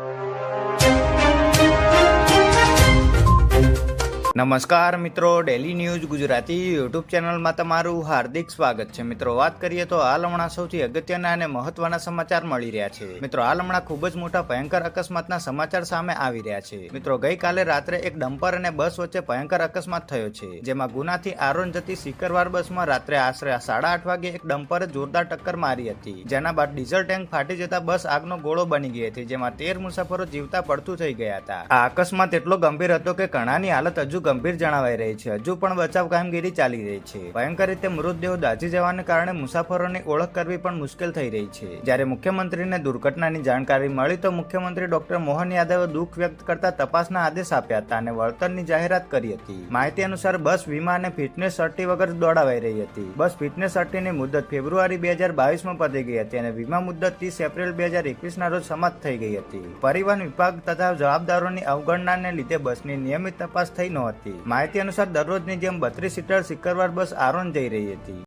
you. નમસ્કાર મિત્રો daily news Gujarati YouTube ચેનલમાં તમારું હાર્દિક સ્વાગત છે. મિત્રો, વાત કરીએ તો હાલ હમણાં સૌથી અગત્યના અને મહત્વના સમાચાર મળી રહ્યા છે. મિત્રો, હાલ હમણાં ખૂબ જ મોટા ભયંકર અકસ્માતના સમાચાર સામે આવી રહ્યા છે. મિત્રો, ગઈકાલે રાત્રે એક ડમ્પર અને બસ વચ્ચે ભયંકર અકસ્માત થયો છે, જેમાં ગુનાથી આરોન જતી સિકરવાર બસમાં રાત્રે આશરે સાડા આઠ વાગે એક ડમ્પરે જોરદાર ટક્કર મારી હતી, જેના બાદ ડીઝલ ટેન્ક ફાટી જતા બસ આગનો ગોળો બની ગઈ હતી, જેમાં તેર મુસાફરો જીવતા પડતું થઈ ગયા હતા. આ અકસ્માત એટલો ગંભીર હતો કે ઘણાની હાલત હજુ ગંભીર જણાવાઈ રહી છે. હજુ પણ બચાવ કામગીરી ચાલી રહી છે. ભયંકર રીતે મૃતદેહો દાઝી જવાને કારણે મુસાફરોની ઓળખ કરવી પણ મુશ્કેલ થઈ રહી છે. જ્યારે મુખ્યમંત્રીને દુર્ઘટનાની જાણકારી મળી તો મુખ્યમંત્રી ડોક્ટર મોહન યાદવે દુઃખ વ્યક્ત કરતા તપાસના આદેશ આપ્યા હતા અને વળતરની જાહેરાત કરી હતી. માહિતી અનુસાર બસ વીમા અને ફિટનેસ સર્ટી વગર દોડાવાઈ રહી હતી. બસ ફિટનેસ સર્ટીની મુદત ફેબ્રુઆરી બે હજાર બાવીસમાં પતી ગઈ હતી અને વીમા મુદત ત્રીસ એપ્રિલ બે હજાર એકવીસના રોજ સમાપ્ત થઈ ગઈ હતી. પરિવહન વિભાગ તથા જવાબદારોની અવગણનાને લીધે બસની નિયમિત તપાસ થઈ નહોતી માહિતી અનુસાર દરરોજની જેમ બત્રીસ સીટર સિકરવાર બસ આરોન જઈ રહી હતી.